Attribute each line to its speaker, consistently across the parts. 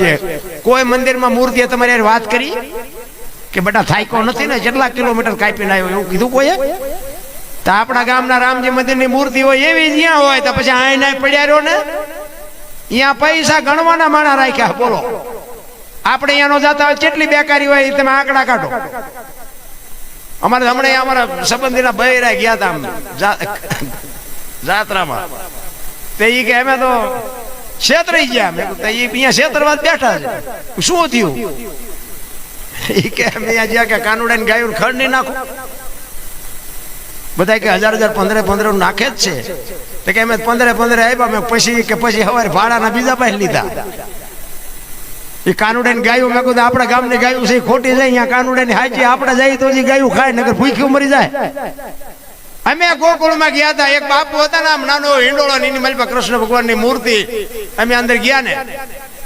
Speaker 1: છે. કોઈ મંદિરમાં મૂર્તિએ તમારે વાત કરી? કે બેટા થાયકો નથી ને? કેટલા કિલોમીટર કાપીને આવ્યો એવું કીધું કોઈએ? તો આપણા ગામના રામજી મંદિરની મૂર્તિ હોય, એવી જ્યાં હોય, તો પછી આઈ નાય પડ્યા ને? અહીંયા પૈસા ગણવાના માણા રાખ્યા, બોલો. આપણે અહીંયાનો જાતા હોય, કેટલી બેકારી હોય તમે આંકડા કાઢો. અમારે હમણાં અમારા સંબંધીના બૈરા ગયા હતા જાત્રામાં. તે એ કે અમે તો છેતરાઈ ગયા. મેં તો ઈ અહીંયા છેતરવા બેઠા છે. શું થયું? એ કે, મેં જ્યાં કે કાનુડાને ગાયું ખડ નહીં નાખું. બધા કે, હજાર હજાર, પંદરે પંદર નાખે જ છે. તો કે, અમે પંદરે પંદરે આવ્યા મેં પછી કે, પછી સવારે ભાડાના બીજા પાસે લીધા. એ કાનુડાની ગાયું, મેં કીધું, આપણા ગામની ગાયું છે ખોટી જાય અહીંયા કાનુડાની હાજી આપણે જાય તો જે ગાયું ખાય નગર ભૂખ્યું મરી જાય. અમે ગોકુળમાં ગયા હતા. એક બાપુ હતા ને આમ નાનો હિંડોળો ને એની મારી કૃષ્ણ ભગવાનની મૂર્તિ. અમે અંદર ગયા ને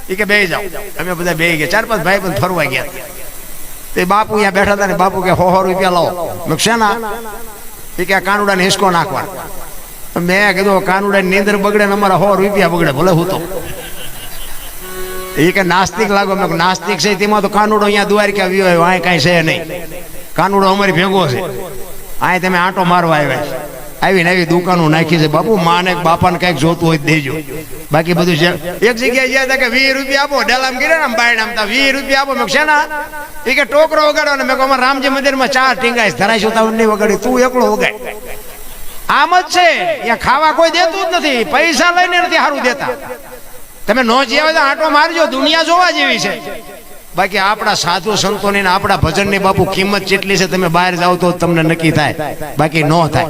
Speaker 1: એ કે બે જાઓ. અમે બધા બે ગયા. ચાર પાંચ ભાઈ પણ ફરવા ગયા. તે બાપુ અહીંયા બેઠા હતા ને બાપુ કે, હો હો, રૂપિયા લાવો. મેં શેના? એ કે કાનુડા ને હિસકો નાખવા મેં કીધું, કાનુડાની નીંદર બગડે ને અમારા હો રૂપિયા બગડે, ભલે હું તો. એ કે, નાસ્તિક લાગો. મેં નાસ્તિક છે તેમાં તો કાનુડો અહીંયા દ્વારકા વ્યુ આવ્યો હોય કાંઈ છે નહીં. કાનુડો અમારી ભેગો છે. અહીં તમે આંટો મારવા આવ્યા છે. આવીને આવી દુકાનો નાખી છે. બાપુ માને બાપાને કંઈક જોતું હોય દેજો. બાકી બધું છે. એક જગ્યાએ ગયા હતા કે વીસ રૂપિયા આપો. ડેલામ ગીરે આમ બાયડ આમ તા વીસ રૂપિયા આપો. મેં શેના? એ કે ટોકરો વગાડો. ને મેં કહું, રામજી મંદિરમાં ચાર ટીંગાઈશ ધરાઈશું તો નહીં વગાડી તું એકલો વગાડ. આમ જ છે. અહીંયા ખાવા કોઈ દેતું જ નથી. પૈસા લઈને નથી સારું દેતા. તમે નો જેવા આંટો મારજો. દુનિયા જોવા જેવી છે. બાકી આપણા સાધુ સંતોની આપણા ભજનની બાપુ કિંમત જેટલી છે, તમે બહાર જાઓ તો તમને નક્કી થાય. બાકી ન થાય.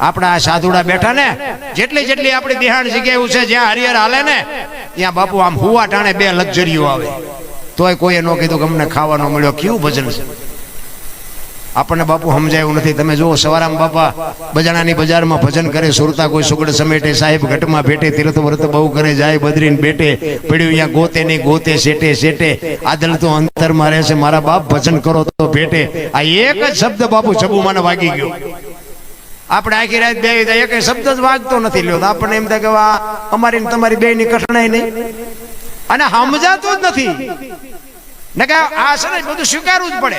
Speaker 1: આપણા આ સાધુડા બેઠા ને, જેટલી જેટલી આપણી દિહાણ જગ્યા એવું છે, જ્યાં હરિહર હાલે ને, ત્યાં બાપુ આમ હુવા ટાણે બે લક્ઝરીઓ આવે. તોય કોઈએ ન કીધું કે અમને ખાવાનો મળ્યો. કેવું ભજન છે? આપણને બાપુ સમજાયું નથી. તમે જુઓ, સવારામ બાપા બજાણાની બજારમાં ભજન કરે, સુરતા કોઈ સુગડ સમેટે, સાહેબ ઘટમાં ભેટે, તીર્થ વ્રત બહુ કરે, જાય બદરીને બેટે પડ્યું અહીંયા ગોતે નહીં, ગોતે, શેટે શેટે. આદલ તો અંતરમાં રહે છે. મારા બાપ ભજન કરો તો ભેટે. આ એક જ શબ્દ બાપુ છબુ મને વાગી ગયો. આપણે આખી રાત બે એક શબ્દ જ વાગતો નથી લ્યો. આપણને એમ થાય કે અમારી તમારી બે ની કઠણાઈ નહીં. અને સમજાતું જ નથી. ને કે આ છે બધું સ્વીકારવું જ પડે.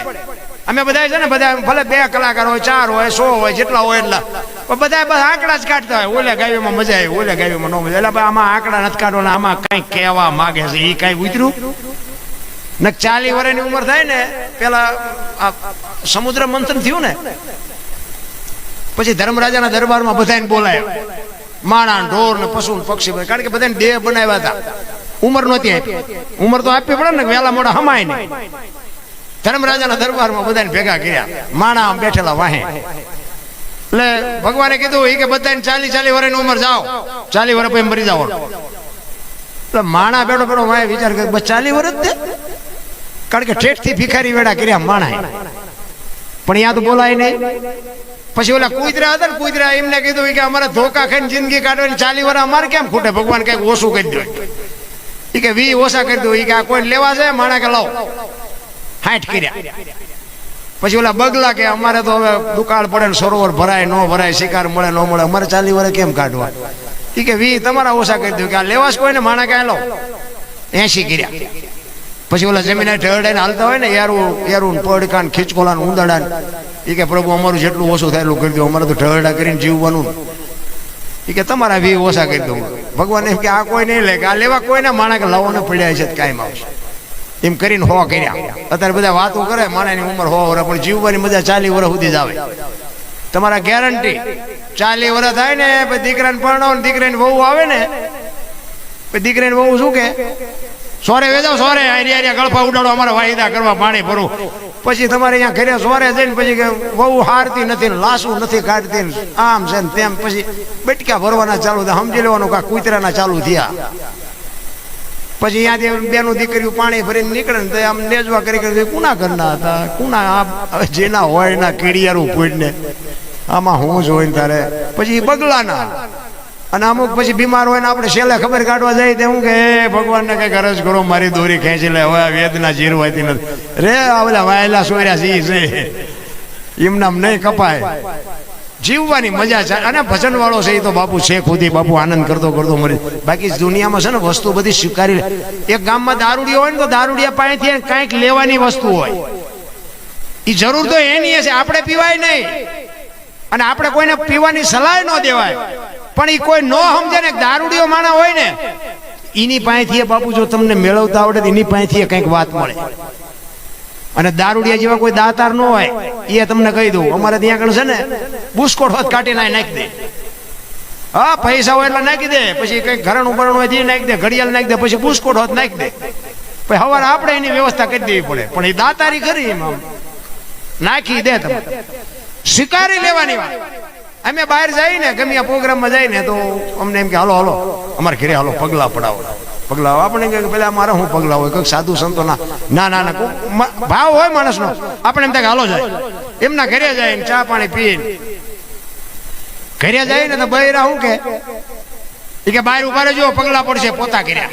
Speaker 1: અમે બધા છે ને બધા ભલે બે કલાકાર હોય, ચાર હોય, સો હોય, જેટલા હોય એટલા. પણ બધા બસ આંકડા જ કાઢતા હોય. ઓલે ગાયમાં મજા આવી, ઓલે ગાયમાં ન મજા. એટલે આમાં આંકડા નથી કાઢવાના, આમાં કઈ કહેવા માંગે છે એ કઈ ઉતર્યું? ને ચાલી વર્ષની ઉંમર થાય ને, પેલા આ સમુદ્ર મંથન થયું ને, પછી ધર્મરાજાના દરબારમાં બધાને બોલાય. માણા ઢોર ને પશુ પક્ષી બધા. કારણ કે બધાને દેહ બનાવ્યા હતા. ઉંમર નહોતી આપી. ઉંમર તો આપવી પડે ને, વેલા મોડા હમાય નહીં. ધર્મરાજાના દરબારમાં બધાને ભેગા કર્યા. માણા આમ બેઠેલા વાહે. એટલે ભગવાને કીધું એ કે બધાને ચાલી ચાલી વરે ઉંમર જાઓ. ચાલી વરે પછી મરી જાઓ. એટલે માણા બેઠો બેઠો વાહે વિચાર કર્યો, બસ ચાલી વર્ષ જ તે. કારણ કે ઠેઠથી ભિખારી વેડા કર્યા માણા પણ યા તો બોલાય નહીં. પછી ઓલા કુતરા હતા ને કુતરા એમને કીધું કે અમારે ધોકા ખાઈને જિંદગી કાઢવાની ચાલી વર્ષ અમારે કેમ ખૂટે? ભગવાન કંઈક ઓછું કરી દો. એ કે, વી ઓછા કરી દો. એ કે, આ કોઈ લેવા છે માણા કે લાવો. હાઠ કર્યા. પછી ઓલા બગલા કે અમારે તો હવે દુકાળ પડે ને સરોવર ભરાય, ન ભરાય, શિકાર મળે, ન મળે, અમારે ચાલી વળે કેમ કાઢવા? એ કે વી તમારા ઓછા કરી દો કે આ લેવા કોઈ કોઈને માણા ક્યાં લો. એસી કર્યા. પછી ઓલા જમીન ઢળડાઈને હાલતા હોય ને, યારું યારું પડકાન ખીચકોલાન ઉંદડાન એ કે પ્રભુ, અમારું જેટલું ઓછું થાય કરી દો, અમારે તો ઢળડા કરીને જીવવાનું એ કે તમારા વી ઓછા કરી દઉં ભગવાન એમ કે આ કોઈ નહીં લે, કે આ લેવા કોઈને માણા કે લાવવાને પડ્યા છે કાયમ આવશે એમ કરીને હો કર્યા. અત્યારે બધા વાતો કરે, માણાની ઉંમર હો વર, પણ જીવવાની મજા ચાલી વર સુધી જ આવે. તમારા ગેરંટી ચાલી વર થાય ને, પછી દીકરાને પરણાવો ને દીકરાની વહુ આવે ને, પછી દીકરાની વહુ શું કે? સોરે વેજો, સોરે આરી આરી ગળફા ઉડાડો, અમારા વાયદા કરવા પાણી ભરું. પછી તમારે અહીંયા ઘરે સોરે જઈને પછી વહુ હારતી નથી લાસું નથી કાઢતી આમ છે ને તેમ. પછી બેટકા ભરવાના ચાલુ થયા. સમજી લેવાનું કા કૂતરાના ચાલુ થયા. પછી અહીંયાથી બેનું દીકરીઓ પાણી ભરીને નીકળે ને તો આમ નેજવા કરી કરી કુના ઘરના હતા? કુના આ જેના હોય એના કીડિયારું પૂછને આમાં હું જ હોય ને તારે. પછી બગલાના. અને અમુક પછી બીમાર હોય ને આપણે છેલ્લે ખબર કાઢવા જાય તે હું કે "હે ભગવાનને કંઈક અરજ કરો, મારી દોરી ખેંચી લે. હવે વેદના જીરવાતી નથી. રે, આ ઓલા વાયેલા સોર્યા છે એમનામ નહીં કપાય. જીવવાની મજા છે. અને ભજન વાળો છે એ તો બાપુ છે ખુદી. બાપુ આનંદ કરતો કરતો મરી. બાકી દુનિયામાં છે ને વસ્તુ બધી સ્વીકારી એક ગામમાં દારૂડિયો હોય ને તો દારૂડિયા પાસેથી કાંઈક લેવાની વસ્તુ હોય. એ જરૂર તો એની છે. આપણે પીવાય નહીં. અને આપણે કોઈને પીવાની સલાહ ન દેવાય. પણ એ કોઈ ન સમજે ને દારૂડિયો માણા હોય ને એની પાસેથી બાપુ જો તમને મેળવતા આવડે એની પાસેથી કંઈક વાત મળે. અને દારૂડિયા જેવા કોઈ દાતાર ન હોય, એ તમને કહી દઉં. અમારે ત્યાં આગળ છે ને, બુસ્કોટ હોત કાઢી નાખી નાખી દે. હા, પૈસા હોય એટલે નાખી દે. પછી કંઈક ઘરણ બરણું હોય તે નાખી દે, ઘડિયાળ નાખી દે, પછી બુસ્કોટ હોત નાખી દે. પછી સવારે આપણે એની વ્યવસ્થા કરી દેવી પડે. પણ એ દાતારી ખરી એમાં નાખી દે તમે. સ્વીકારી લેવાની વાત. અમે બહાર જઈને ગમે પ્રોગ્રામમાં જઈએ ને તો અમને એમ કે, હાલો હાલો. અમારે ઘરે હાલો, પગલા પડાવો. પગલા આપણે કે પેલા મારે શું પગલા હોય, કંઈક સાધુ સંતો ના ના ના ભાવ હોય માણસનો. આપણે એમ થાય હાલો જાય. એમના ઘરે જાય ને ચા પાણી પીએ ઘરે જાય ને તો બૈરા શું કે એ કે બહાર ઊભા રહેજો, પગલા પડશે પોતા કર્યા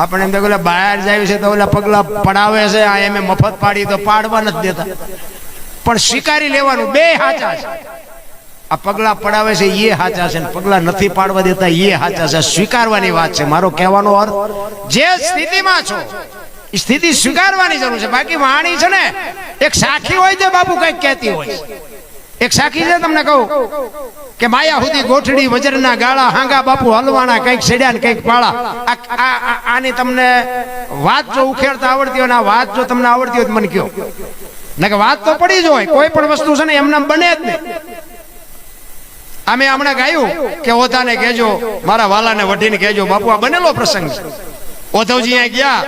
Speaker 1: આપણે એમ થાય ઓલા બહાર જાય છે તો ઓલા પગલા પડાવે છે, આ એમ મફત પાડી તો પાડવા નથી દેતા. પણ સ્વીકારી લેવાનું બે હાચા છે. આ પગલા પડાવે છે એ હાચા છે પગલા નથી પાડવા દેતા એ હાચા છે. સ્વીકારવાની વાત છે. મારો કહેવાનો અર્થ, જે સ્થિતિમાં છો સ્થિતિ સ્વીકારવાની જરૂર છે. બાકી વાણી છે ને, એક સાખી હોય તો બાપુ કંઈક કહેતી હોય. એક સાખી છે તમને કહું, કે માયા સુધી ગોઠડી, વજરના ગાળા, હાંગા, બાપુ હલવાના, કંઈક સેડ્યા ને કંઈક પાળા. આની તમને વાત જો ઉખેડતા આવડતી હોય ને, આ વાત જો તમને આવડતી હોય તો મને કયો ના કે વાત તો પડી જ હોય, કોઈ પણ વસ્તુ છે ને, એમને એમ બને જ નહીં. અમે હમણાં ગાયું કે ઓધાને કહેજો, મારા વાલાને વઢીને કહેજો, બાપુ, આ બનેલો પ્રસંગ છે. ઓધવજી અહીંયા ગયા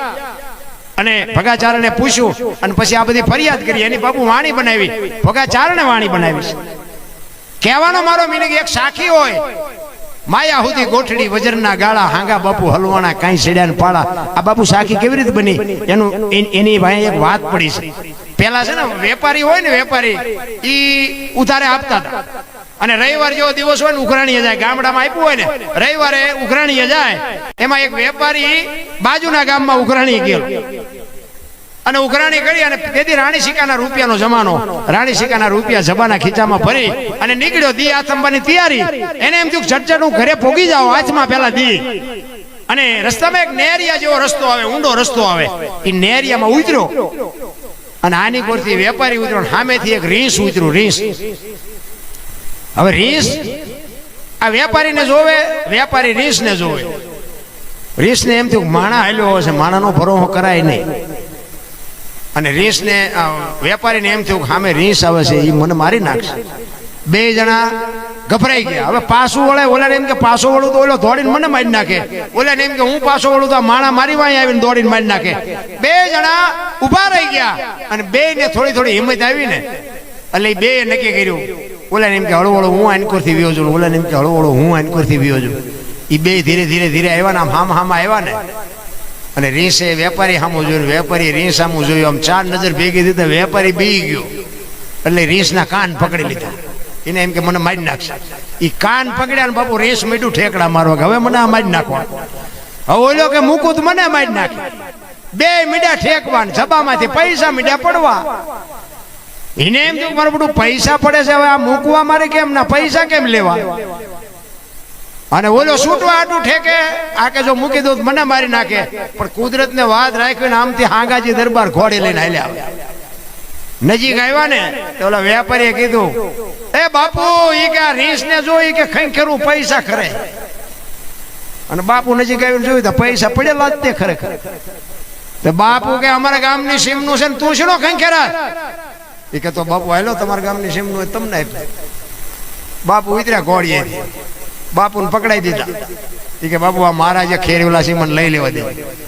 Speaker 1: અને ભગાચારણે પૂછ્યું અને પછી આ બધી ફરિયાદ કરી. એની બાપુ વાણી બનાવી ભગાચારણે વાણી બનાવી છે. કહેવાનો મારો મિનિંગ એક સાખી હોય. માયા સુધી ગોઠડી, વજરના ગાળા, હાંગા બાપુ, હલવાણા, કાંઈ સેડ્યા ને પાડા આ બાપુ સાખી કેવી રીતે બની? એનું એની ભાઈ એક વાત પડી છે. પેલા છે ને, વેપારી હોય ને વેપારી, ઈ ઉધારે આપતા હતા. અને રવિવાર જેવો દિવસ હોય ને ઉઘરાણીએ જાય, ગામડામાં આપ્યું હોય ને, રવિવારે ઉઘરાણીએ જાય. એમાં એક વેપારી બાજુના ગામમાં ઉઘરાણી ગયો. અને ઉઘરાણી કરી અને તેથી રાણી સિક્કાના રૂપિયાનો જમાનો, રાણી સિક્કાના રૂપિયા જબાના ખીચામાં ભરી અને નીકળ્યો દી આથંબાની તૈયારી. એને એમ થયું ઝટઝટ હું ઘરે ભોગી જાઉં, હાથમાં પેલા દી. અને રસ્તામાં એક નેરિયા જેવો રસ્તો આવે, ઊંડો રસ્તો આવે. એ નેરિયામાં ઉતર્યો. અને આની કોરથી વેપારી ઉતર્યો સામેથી એક રીંસ ઉતર્યું રીંસ હવે રીસ? આ વેપારીને જોવે, વેપારી રીસને જોવે. રીસને એમ થયું માણા હાલ્યો હશે, માણાનો ભરોહો કરાય નહીં. અને રીસને વેપારીને એમ થયું સામે રીસ આવે છે એ મને મારી નાખશે. બે જણા ગભરાઈ ગયા. હવે પાછું વળે ઓલાને એમ કે પાછો વળું તો ઓલો દોડીને મને મારી નાખે. ઓલાને એમ કે હું પાછો વળું તો માણા મારી વાંહે આવીને દોડીને મારી નાખે. બે જણા ઊભા રહી ગયા. અને બે ને થોડી થોડી હિંમત આવી ને એટલે બે નક્કી કર્યું ઓલાને એમ કે, હળો હળો, હું આનકોરથી વ્યો છું ઓલાને એમ કે, હળો હળો, હું આનકોરથી વ્યો છું એ બે ધીરે ધીરે ધીરે આવ્યા ને આમ હામ હામ આવ્યા ને. અને રીંસે વેપારી સામું જોયું વેપારી રીંસ સામું જોયું. આમ ચાર નજર ભેગી દીધી વેપારી બી ગયો. એટલે રીંસના કાન પકડી લીધા. એને એમ કે, મને મારી નાખશે. એ કાન પકડ્યા ને બાપુ રેસ મીઠું ઠેકડા મારવા હવે મને આ મારી નાખવા હવે ઓલો કે, મૂકું તો મને મારી નાખે. બે મીડા ઠેકવાન, જબામાંથી પૈસા મીડા પડવા. એને એમ થયું મારું બધું પૈસા પડે છે, હવે આ મૂકવા મારે કેમ ના? પૈસા કેમ લેવા? અને ઓલો છૂટવા આટું ઠેકે, આ કે જો મૂકી દઉં તો મને મારી નાખે. પણ કુદરત ને વાત રાખીને આમથી હાંગાજી દરબાર ઘોડે લઈને હાલ્યા. નજીક આવ્યા ને, તો ઓલા વેપારીએ કીધું, એ બાપુ, ઈ કે આ રીંસ ને જોઈ કે કે ખંખેરું પૈસા ખરે. અને બાપુ નજીક આવીને જોયું તો પૈસા પડેલા જ તે ખરેખર. તો બાપુ કે, અમારા ગામની સીમનું છે ને, તું શેનો ખંખેરા? એ કે બાપુ, હાલો તમારા ગામની સીમનું તમને આપ્યું. બાપુ ઉતર્યા ઘોડીએ. બાપુને પકડાઈ દીધા. એ કે, બાપુ, આ મારા ખેરીવાલા છે મને લઈ લેવા દે.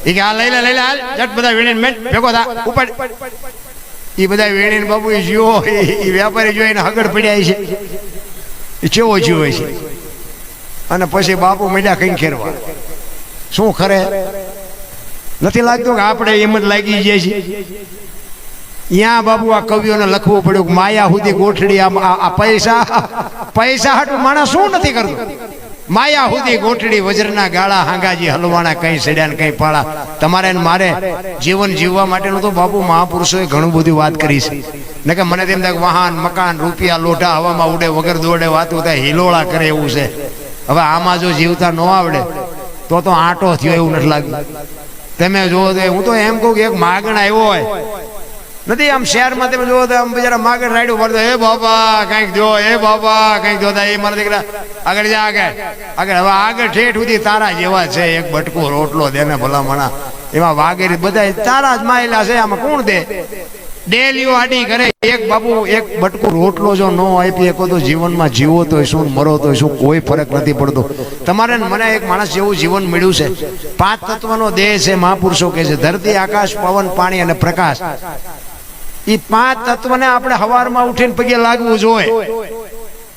Speaker 1: એ કે આ લઈ લે લઈ લે, હાલ. જટ બધા વીણીને મેં ભેગો થા. ઉપર એ બધા વીણીને, બાપુ એ જીવો એ વેપારી જોઈને હગડ પડ્યા છે એ ચેવો જીવો છે અને પછી બાપુ મીડા કઈ ખેરવા. શું ખરે? નથી લાગતું કે આપણે એમ જ લાગી જાય છે ત્યાં બાબુ આ કવિઓને લખવું પડ્યું માયા સુધી ગોઠડી આ પૈસા. પૈસા હાટું માણસ શું નથી કરતું? માયા સુધી ગોઠડી વજ્રના ગાળા, હાંગાજી, હલવાણા, કઈ સડ્યા કઈ પાળા. તમારે મારે જીવન જીવવા માટેનું તો બાપુ મહાપુરુષોએ ઘણું બધું વાત કરી છે. ને કે મને તેમ થાય વાહન, મકાન, રૂપિયા, લોઢા, હવામાં ઉડે, વગર દોડે, વાતું થાય, હિલોળા કરે એવું છે. હવે આમાં જો જીવતા ન આવડે, તો તો આંટો થયો એવું નથી લાગ્યું. તમે જોવો તો હું તો એમ કહું કે એક માગણ આવ્યો હોય નથી, આમ શહેરમાં તમે જોવો તો આમ બિચારા માગડ રાડ્યું પડતો હે બાપા, કંઈક જો હે બાપા, કંઈક જોતા એ મારા દીકરા, આગળ જા, આગળ. આગળ, હવે આગળ ઠેઠ સુધી તારા જેવા છે. એક બટકો રોટલો દે ને ભલામણા. એમાં વાગેરી બધા તારા જ માયેલા છે. આમાં કોણ દે? ડેલીઓ આડી કરે એક બાપુ, એક બટકો રોટલો જો ન આપી શકો તો જીવનમાં જીવો તો શું, મરો તો શું, કોઈ ફરક નથી પડતો. તમારે મને એક માણસ જેવું જીવન મળ્યું છે. પાંચ તત્વનો દેહ છે, મહાપુરુષો કે છે, ધરતી, આકાશ, પવન, પાણી અને પ્રકાશ. એ પાંચ તત્વને આપણે હવારમાં ઉઠીને પગે લાગવું જોઈએ.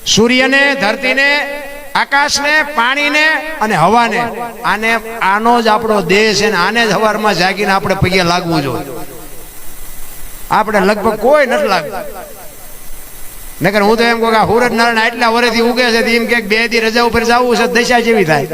Speaker 1: સૂર્યને, ધરતીને, આકાશને, પાણીને અને હવાને. આને, આનો જ આપણો દેહ છે ને આને જ હવારમાં જાગીને આપણે પગે લાગવું જોઈએ. આપણે લગભગ કોઈ નથી લાગતું. નકર હું તો એમ કહું કે આ સુરજ નારાયણ આટલા વર્ષથી ઉગે છે એમ કે બે દી રજા ઉપર જવું છે દશા જેવી થાય.